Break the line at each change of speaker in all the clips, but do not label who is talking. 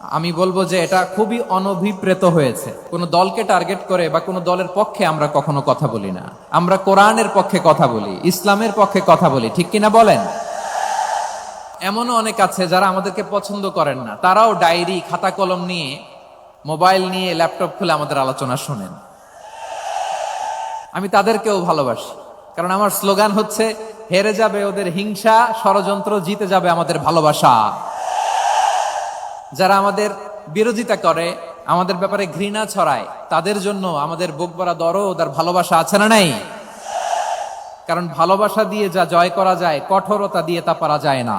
আমি বলব যে এটা খুবই অনভিপ্রেত হয়েছে। কোন দলকে টার্গেট করে বা কোন দলের পক্ষে আমরা কখনো কথা বলি না। আমরা কোরআনের পক্ষে কথা বলি, ইসলামের পক্ষে কথা বলি, ঠিক কিনা বলেন? এমনও অনেক আছে যারা আমাদেরকে পছন্দ করেন না। তারাও ডায়েরি খাতা কলম নিয়ে, মোবাইল নিয়ে, ল্যাপটপ খুলে আমাদের আলোচনা শোনেন। আমি তাদেরকেও ভালোবাসি। কারণ আমার স্লোগান হচ্ছে, হেরে যাবে ওদের হিংসা, ষড়যন্ত্র জিতে যাবে আমাদের ভালোবাসা। যারা আমাদের বিরোধিতা করে, আমাদের ব্যাপারে ঘৃণা ছড়ায়, তাদের জন্য আমাদের বুক ভরা দরদ আর ভালোবাসা আছে না নাই? কারণ ভালোবাসা দিয়ে যা জয় করা যায়, কঠোরতা দিয়ে তা পারা যায় না।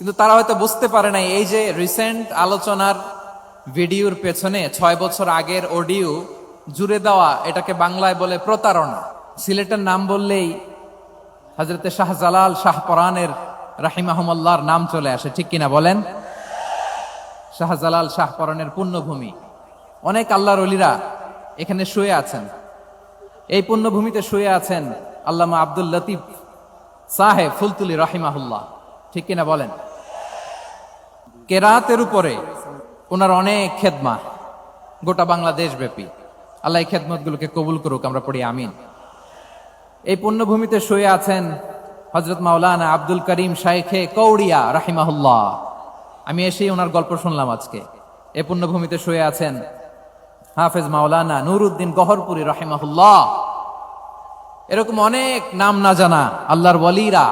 কিন্তু তারা হয়তো বুঝতে পারে না এই যে রিসেন্ট আলোচনার ভিডিওর পেছনে ছয় বছর আগের অডিও জুড়ে দেওয়া এটাকে বাংলায় বলে প্রতারণা। সিলেটের নাম বললেই হজরতে শাহজালাল শাহ পরানের রাহিমাহমল্লার নাম চলে আসে, ঠিক কিনা বলেন? শাহজালাল শাহ পরানের পুণ্যভূমি অনেক আল্লাহর অলিরা এখানে শুয়ে আছেন। এই পুণ্যভূমিতে শুয়ে আছেন আল্লামা আব্দুল লতিফ সাহেব ফুলতুলি রাহিমাহুল্লাহ, ঠিক কিনা বলেন? কেরাতের উপরে ওনার অনেক খেদমা, গোটা বাংলাদেশ ব্যাপী আল্লাহ এই খেদমত গুলোকে কবুল করুক, আমরা পড়ি আমিন। এই পুণ্যভূমিতে শুয়ে আছেন হজরত মাওলানা আব্দুল করিম শাইখে কৌড়িয়া রাহিমাহুল্লাহ। আমি এসেই ওনার গল্প শুনলাম আজকে। এই পুণ্যভূমিতে শুয়ে আছেন হাফেজ মাওলানা নুরুদ্দিন গহরপুরি রাহিমাহুল্লাহ। এরকম অনেক নাম না জানা আল্লাহর ওয়ালিরা,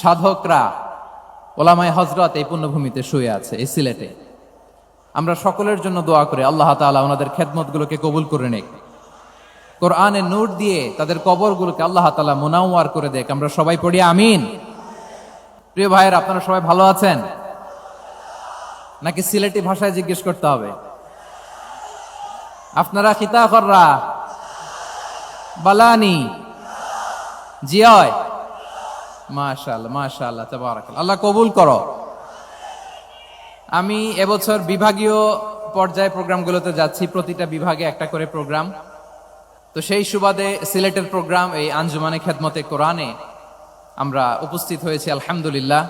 সাধকরা ওলামায় হজরত এই পুণ্যভূমিতে শুয়ে আছে, এই সিলেটে। আমরা সকলের জন্য দোয়া করে, আল্লাহ তাআলা ওনাদের খেদমতগুলোকে কবুল করে নেক। কোরআনে নূর দিয়ে তাদের কবরগুলোকে আল্লাহ তাআলা মুনাওয়ার করে দেখ আমরা সবাই পড়ি, আমিন। প্রিয় ভাইয়ের, আপনারা সবাই ভালো আছেন? নাকি সিলেটি ভাষায় জিজ্ঞেস করতে হবে? আপনারা খিতা কররা বালানি জিয়য় মাশাআল্লাহ মাশাআল্লাহ, তাবারাকাল্লাহ। আল্লাহ কবুল করো। আমি এবছর বিভাগীয় পর্যায়ে প্রোগ্রামগুলোতে যাচ্ছি, প্রতিটা বিভাগে একটা করে প্রোগ্রাম। তো সেই সুবাদে সিলেটের প্রোগ্রাম, এই আঞ্জুমানে খেদমতে কোরআনে আমরা উপস্থিত হয়েছি, আলহামদুলিল্লাহ।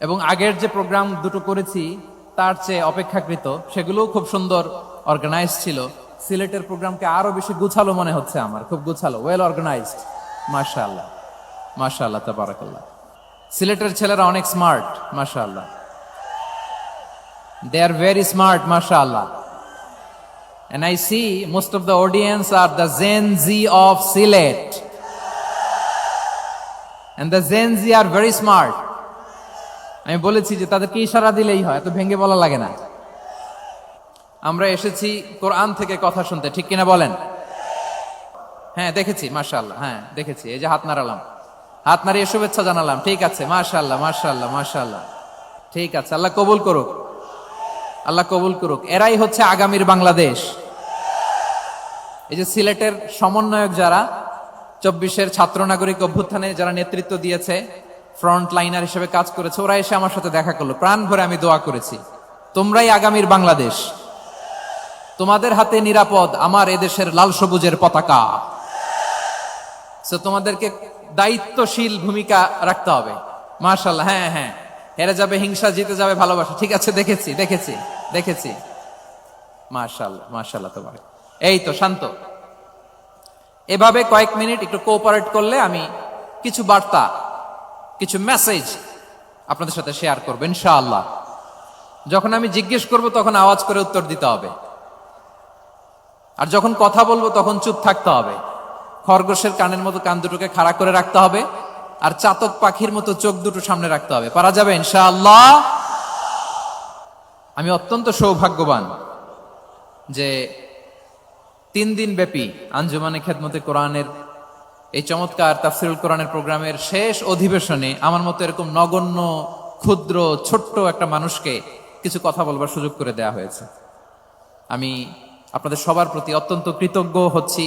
এবং আগের যে প্রোগ্রাম দুটো করেছি, তার চেয়ে অপেক্ষাকৃত, সেগুলোও খুব সুন্দর অর্গানাইজ ছিল। সিলেটের প্রোগ্রামকে আরও বেশি গুছালো মনে হচ্ছে আমার, খুব গুছালো ওয়েল অর্গানাইজড তাবারাকাল্লাহ। সিলেটের ছেলেরা অনেক smart they are very smart And Z are very. আমি বলেছি যে তাদেরকে ইশারা দিলেই হয়, এত ভেঙে বলা লাগে না। আমরা এসেছি কোরআন থেকে কথা শুনতে, ঠিক কিনা বলেন? হ্যাঁ দেখেছি, মাশাআল্লাহ হ্যাঁ দেখেছি, এই যে হাত নাড়ালাম। হাত নাড়িয়ে শুভেচ্ছা জানালাম। ঠিক আছে, মাশাআল্লাহ মাশাআল্লাহ মাশাআল্লাহ। ঠিক আছে, আল্লাহ কবুল করুক। আল্লাহ কবুল করুক। এরাই হচ্ছে আগামীর বাংলাদেশ। এই যে সিলেটের সমন্বয়ক যারা, চব্বিশের ছাত্র নাগরিক অভ্যুত্থানে যারা নেতৃত্ব দিয়েছে ফ্রন্ট লাইনার হিসেবে কাজ করেছে ওরা এসে আমার সাথে দেখা করল। প্রাণ ভরে আমি দোয়া করেছি। তোমরাই আগামীর বাংলাদেশ। তোমাদের হাতে নিরাপদ আমার এদেশের লাল সবুজের পতাকা। তোমাদেরকে দায়িত্বশীল ভূমিকা রাখতে হবে। মার্শাল্লাহ হ্যাঁ হ্যাঁ। হেরে যাবে, হিংসা, জিতে যাবে, ভালোবাসা। ঠিক আছে, দেখেছি দেখেছি দেখেছি। মার্শাল্লাহ মার্শাল্লাহ তোমার। এই তো, শান্ত। এভাবে কয়েক মিনিট একটু কোঅপারেট করলে আমি কিছু বার্তা, কিছু মেসেজ আপনাদের সাথে শেয়ার করব, ইনশাআল্লাহ। যখন আমি জিজ্ঞেস করব, তখন আওয়াজ করে উত্তর দিতে হবে। আর যখন কথা বলব, তখন চুপ থাকতে হবে। খরগোশের কানের মতো কান দুটোকে খাড়া করে রাখতে হবে আর চাতক পাখির মতো চোখ দুটো সামনে রাখতে হবে। পারা যাবে, ইনশাআল্লাহ? আমি অত্যন্ত সৌভাগ্যবান যে তিন দিন ব্যাপী আঞ্জুমানে খেদমতে কোরআনের এই চমৎকার তাফসিরুল কোরআনের প্রোগ্রামের শেষ অধিবেশনে আমার মতো এরকম নগণ্য, ক্ষুদ্র, ছোট্ট একটা মানুষকে কিছু কথা বলবার সুযোগ করে দেয়া হয়েছে। আমি আপনাদের সবার প্রতি অত্যন্ত কৃতজ্ঞ হচ্ছি।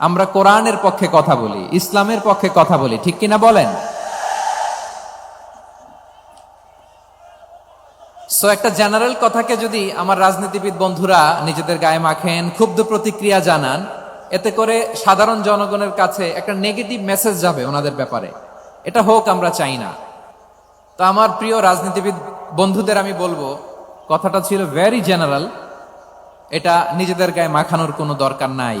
আমরা কোরআনের পক্ষে কথা বলি, ইসলামের পক্ষে কথা বলি, ঠিক কিনা বলেন? সো একটা জেনারেল কথাকে যদি আমার রাজনীতিবিদ বন্ধুরা নিজেদের গায়ে মাখেন, ক্ষুব্ধ প্রতিক্রিয়া জানান, এতে করে সাধারণ জনগণের কাছে একটা নেগেটিভ মেসেজ যাবে ওনাদের ব্যাপারে। এটা হোক, আমরা চাই না। তো আমার প্রিয় রাজনীতিবিদ বন্ধুদের আমি বলব, কথাটা ছিল ভেরি জেনারেল এটা নিজেদের গায়ে মাখানোর কোনো দরকার নাই।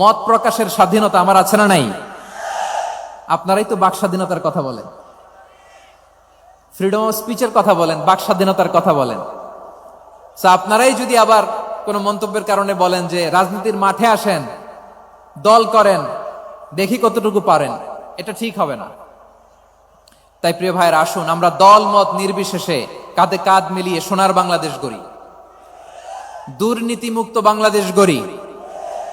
মত প্রকাশের স্বাধীনতা আমার আছে না নাই? আপনারাই তো বাক স্বাধীনতার কথা বলেন। ফ্রিডম অফ স্পিচের কথা বলেন, বাক স্বাধীনতার কথা বলেন। আপনারাই যদি আবার কোনো মন্তব্যের কারণে বলেন যে রাজনীতির মাঠে আসেন, দল করেন, দেখি কতটুকু পারেন, এটা ঠিক হবে না। তাই প্রিয় ভাইয়ের, আসুন, আমরা দল, মত নির্বিশেষে কাঁধে কাঁধ মিলিয়ে সোনার বাংলাদেশ গড়ি। দুর্নীতিমুক্ত বাংলাদেশ গড়ি।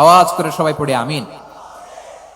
আওয়াজ করে সবাই পড়ে আমিন।